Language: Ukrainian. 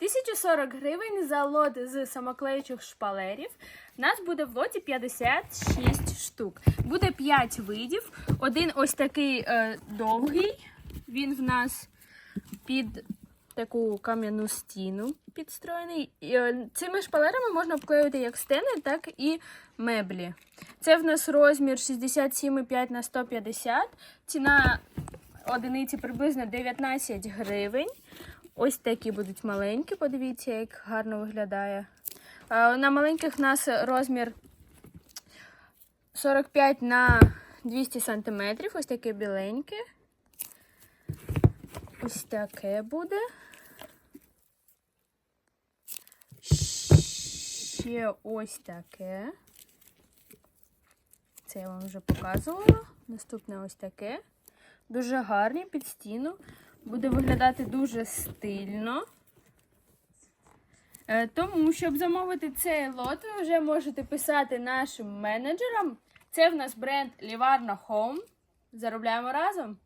1040 гривень за лот з самоклеючих шпалерів. У нас буде в лоті 56 штук. Буде 5 видів. Один ось такий е, довгий. Він в нас під таку кам'яну стіну підстроєний. І, е, цими шпалерами можна обклеювати як стіни, так і меблі. Це в нас розмір 67,5 на 150. Ціна одиниці приблизно 19 гривень. Ось такі будуть маленькі, подивіться, як гарно виглядає. На маленьких у нас розмір 45 на 200 сантиметрів. Ось таке біленьке. Ось таке буде. Ще ось таке. Це я вам вже показувала. Наступне ось таке. Дуже гарні під стіну. Буде виглядати дуже стильно. Е, Тому, щоб замовити цей лот, ви вже можете писати нашим менеджерам. Це в нас бренд Ліварна Home. Заробляємо разом.